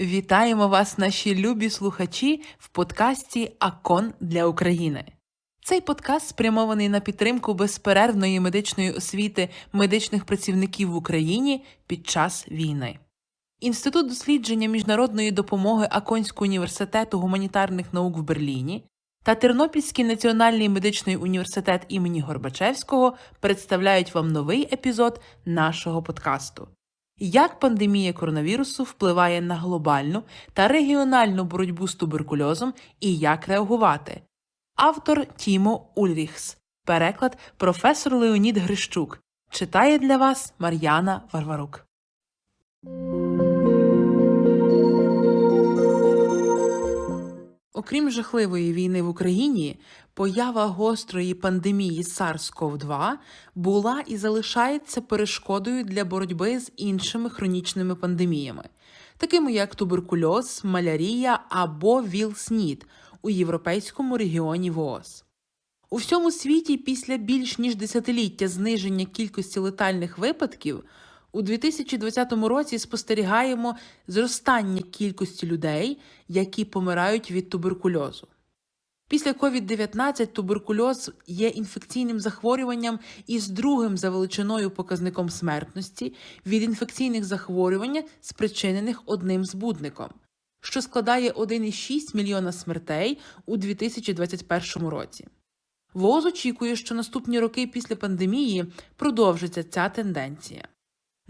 Вітаємо вас, наші любі слухачі, в подкасті Акон для України. Цей подкаст спрямований на підтримку безперервної медичної освіти медичних працівників в Україні під час війни. Інститут дослідження міжнародної допомоги Аконського університету гуманітарних наук в Берліні та Тернопільський національний медичний університет імені Горбачевського представляють вам новий епізод нашого подкасту. Як пандемія коронавірусу впливає на глобальну та регіональну боротьбу з туберкульозом і як реагувати? Автор Тімо Ульріхс, переклад професор Леонід Грищук. Читає для вас Мар'яна Варварук. Окрім жахливої війни в Україні, поява гострої пандемії SARS-CoV-2 була і залишається перешкодою для боротьби з іншими хронічними пандеміями, такими як туберкульоз, малярія або ВІЛ-СНІД у європейському регіоні ВООЗ. У всьому світі після більш ніж десятиліття зниження кількості летальних випадків у 2020 році спостерігаємо зростання кількості людей, які помирають від туберкульозу. Після COVID-19 туберкульоз є інфекційним захворюванням із другим за величиною показником смертності від інфекційних захворювань, спричинених одним збудником, що складає 1,6 мільйона смертей у 2021 році. ВОЗ очікує, що наступні роки після пандемії продовжиться ця тенденція.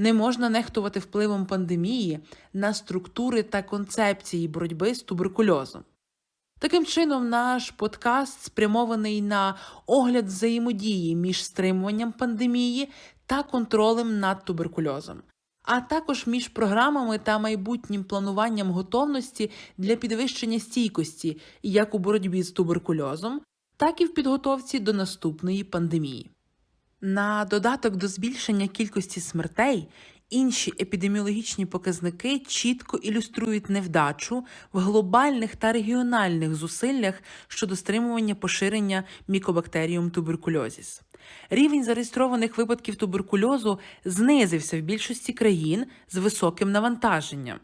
Не можна нехтувати впливом пандемії на структури та концепції боротьби з туберкульозом. Таким чином, наш подкаст спрямований на огляд взаємодії між стримуванням пандемії та контролем над туберкульозом, а також між програмами та майбутнім плануванням готовності для підвищення стійкості як у боротьбі з туберкульозом, так і в підготовці до наступної пандемії. На додаток до збільшення кількості смертей інші епідеміологічні показники чітко ілюструють невдачу в глобальних та регіональних зусиллях щодо стримування поширення мікобактеріум туберкульозіс. Рівень зареєстрованих випадків туберкульозу знизився в більшості країн з високим навантаженням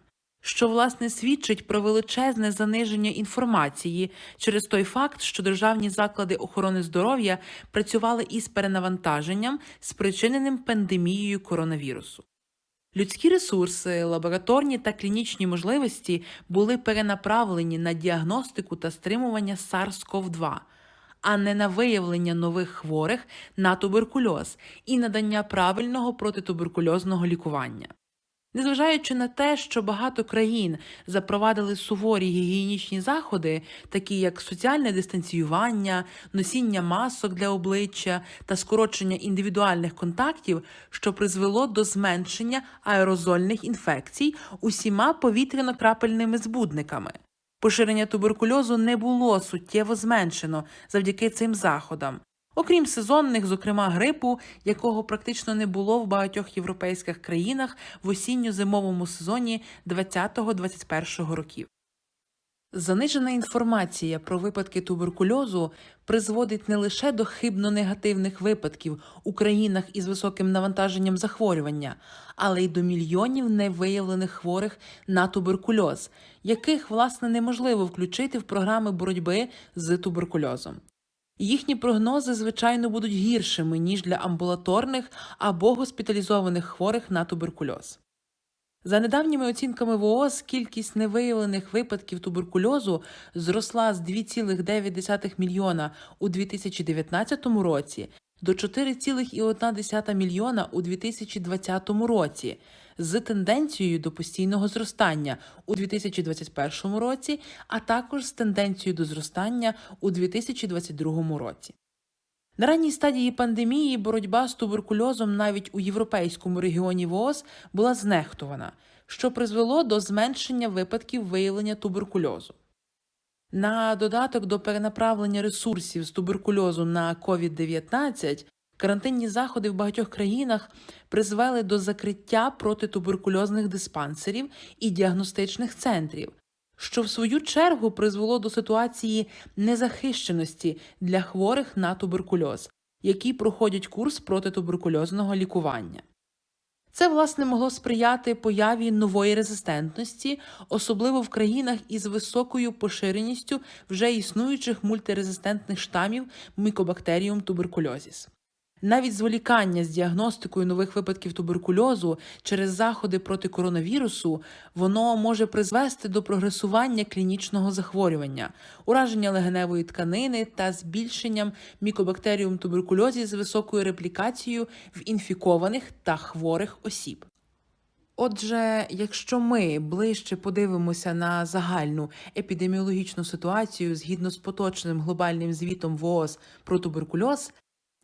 що власне свідчить про величезне заниження інформації через той факт, що державні заклади охорони здоров'я працювали із перенавантаженням, спричиненим пандемією коронавірусу. Людські ресурси, лабораторні та клінічні можливості були перенаправлені на діагностику та стримування SARS-CoV-2, а не на виявлення нових хворих на туберкульоз і надання правильного протитуберкульозного лікування. Незважаючи на те, що багато країн запровадили суворі гігієнічні заходи, такі як соціальне дистанціювання, носіння масок для обличчя та скорочення індивідуальних контактів, що призвело до зменшення аерозольних інфекцій усіма повітряно-крапельними збудниками. Поширення туберкульозу не було суттєво зменшено завдяки цим заходам, окрім сезонних, зокрема грипу, якого практично не було в багатьох європейських країнах в осінньо-зимовому сезоні 20-21 років. Занижена інформація про випадки туберкульозу призводить не лише до хибно негативних випадків у країнах із високим навантаженням захворювання, але й до мільйонів невиявлених хворих на туберкульоз, яких власне неможливо включити в програми боротьби з туберкульозом. Їхні прогнози, звичайно, будуть гіршими, ніж для амбулаторних або госпіталізованих хворих на туберкульоз. За недавніми оцінками ВООЗ, кількість невиявлених випадків туберкульозу зросла з 2,9 мільйона у 2019 році до 4,1 мільйона у 2020 році з тенденцією до постійного зростання у 2021 році, а також з тенденцією до зростання у 2022 році. На ранній стадії пандемії боротьба з туберкульозом навіть у європейському регіоні ВООЗ була знехтувана, що призвело до зменшення випадків виявлення туберкульозу. На додаток до перенаправлення ресурсів з туберкульозу на COVID-19 карантинні заходи в багатьох країнах призвели до закриття протитуберкульозних диспансерів і діагностичних центрів, що в свою чергу призвело до ситуації незахищеності для хворих на туберкульоз, які проходять курс протитуберкульозного лікування. Це, власне, могло сприяти появі нової резистентності, особливо в країнах із високою поширеністю вже існуючих мультирезистентних штамів Mycobacterium tuberculosis. Навіть зволікання з діагностикою нових випадків туберкульозу через заходи проти коронавірусу воно може призвести до прогресування клінічного захворювання, ураження легеневої тканини та збільшенням мікобактеріум туберкульозі з високою реплікацією в інфікованих та хворих осіб. Отже, якщо ми ближче подивимося на загальну епідеміологічну ситуацію згідно з поточним глобальним звітом ВООЗ про туберкульоз,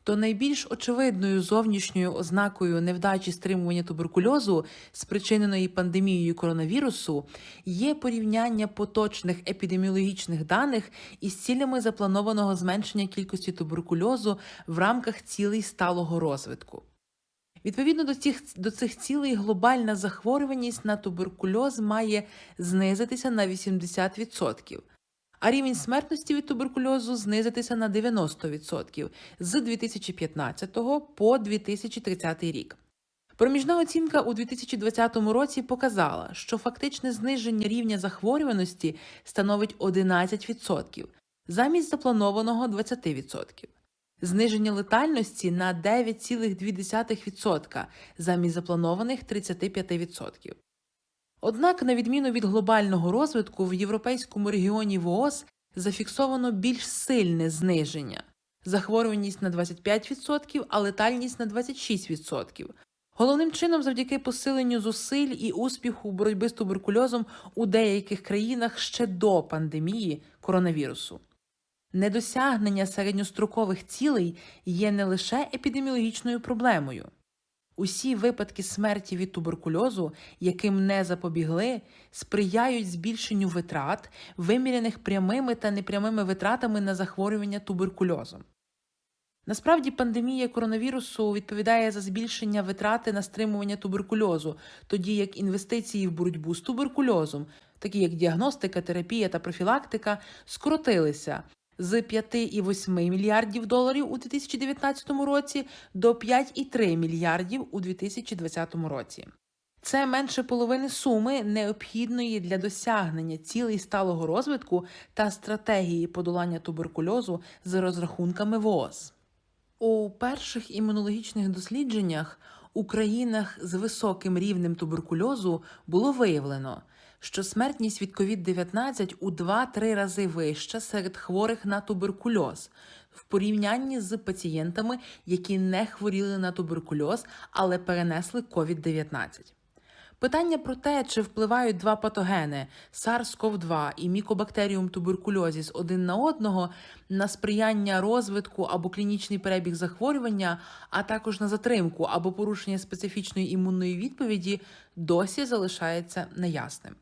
то найбільш очевидною зовнішньою ознакою невдачі стримування туберкульозу, спричиненої пандемією коронавірусу, є порівняння поточних епідеміологічних даних із цілями запланованого зменшення кількості туберкульозу в рамках цілей сталого розвитку. Відповідно до цих до цих цілей, глобальна захворюваність на туберкульоз має знизитися на 80%, а рівень смертності від туберкульозу знизитися на 90% з 2015 по 2030 рік. Проміжна оцінка у 2020 році показала, що фактичне зниження рівня захворюваності становить 11% замість запланованого 20%. Зниження летальності на 9,2% замість запланованих 35%. Однак, на відміну від глобального розвитку, в європейському регіоні ВООЗ зафіксовано більш сильне зниження захворюваність на 25%, а летальність на 26%. Головним чином, завдяки посиленню зусиль і успіху боротьби з туберкульозом у деяких країнах ще до пандемії коронавірусу. Недосягнення середньострокових цілей є не лише епідеміологічною проблемою. Усі випадки смерті від туберкульозу, яким не запобігли, сприяють збільшенню витрат, виміряних прямими та непрямими витратами на захворювання туберкульозом. Насправді, пандемія коронавірусу відповідає за збільшення витрати на стримування туберкульозу, тоді як інвестиції в боротьбу з туберкульозом, такі як діагностика, терапія та профілактика, скоротилися з 5,8 мільярдів доларів у 2019 році до 5,3 мільярдів у 2020 році. Це менше половини суми необхідної для досягнення цілей сталого розвитку та стратегії подолання туберкульозу з розрахунками ВООЗ. У перших імунологічних дослідженнях у країнах з високим рівнем туберкульозу було виявлено, що смертність від COVID-19 у 2-3 рази вища серед хворих на туберкульоз в порівнянні з пацієнтами, які не хворіли на туберкульоз, але перенесли COVID-19. Питання про те, чи впливають два патогени SARS-CoV-2 і Mycobacterium tuberculosis один на одного на сприяння розвитку або клінічний перебіг захворювання, а також на затримку або порушення специфічної імунної відповіді, досі залишається неясним.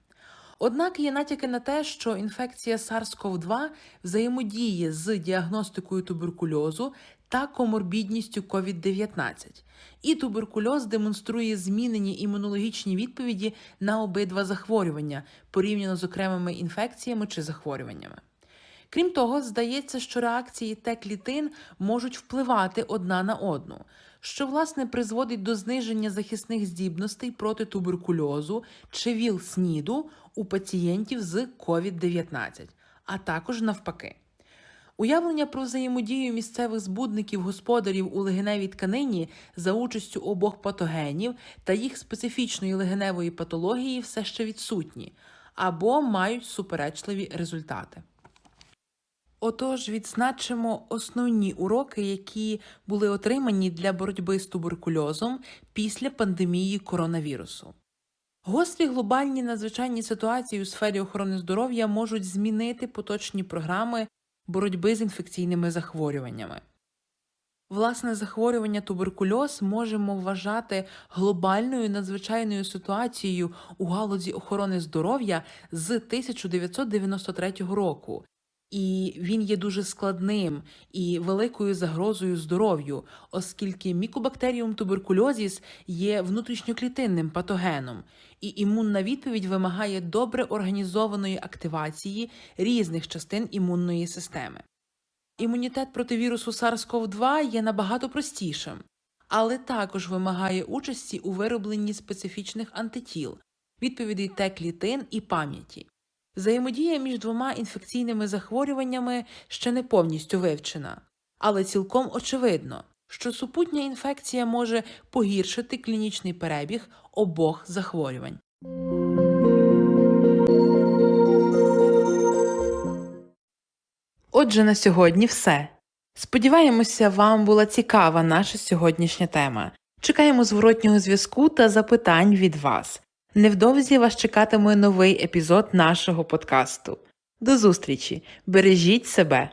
Однак є натяки на те, що інфекція SARS-CoV-2 взаємодіє з діагностикою туберкульозу та коморбідністю COVID-19, і туберкульоз демонструє змінені імунологічні відповіді на обидва захворювання порівняно з окремими інфекціями чи захворюваннями. Крім того, здається, що реакції Т клітин можуть впливати одна на одну, що власне призводить до зниження захисних здібностей проти туберкульозу чи ВІЛ-СНІДу у пацієнтів з COVID-19, а також навпаки. Уявлення про взаємодію місцевих збудників господарів у легеневій тканині за участю обох патогенів та їх специфічної легеневої патології все ще відсутні або мають суперечливі результати. Отож, відзначимо основні уроки, які були отримані для боротьби з туберкульозом після пандемії коронавірусу. Гострі глобальні надзвичайні ситуації у сфері охорони здоров'я можуть змінити поточні програми боротьби з інфекційними захворюваннями. Власне, захворювання туберкульоз можемо вважати глобальною надзвичайною ситуацією у галузі охорони здоров'я з 1993 року, і він є дуже складним і великою загрозою здоров'ю, оскільки мікобактеріум туберкульозіс є внутрішньоклітинним патогеном, і імунна відповідь вимагає добре організованої активації різних частин імунної системи. Імунітет проти вірусу SARS-CoV-2 є набагато простішим, але також вимагає участі у виробленні специфічних антитіл, відповідей Т клітин і пам'яті. Взаємодія між двома інфекційними захворюваннями ще не повністю вивчена, але цілком очевидно, що супутня інфекція може погіршити клінічний перебіг обох захворювань. Отже, на сьогодні все. Сподіваємося, вам була цікава наша сьогоднішня тема. Чекаємо зворотнього зв'язку та запитань від вас. Невдовзі вас чекатиме новий епізод нашого подкасту. До зустрічі! Бережіть себе!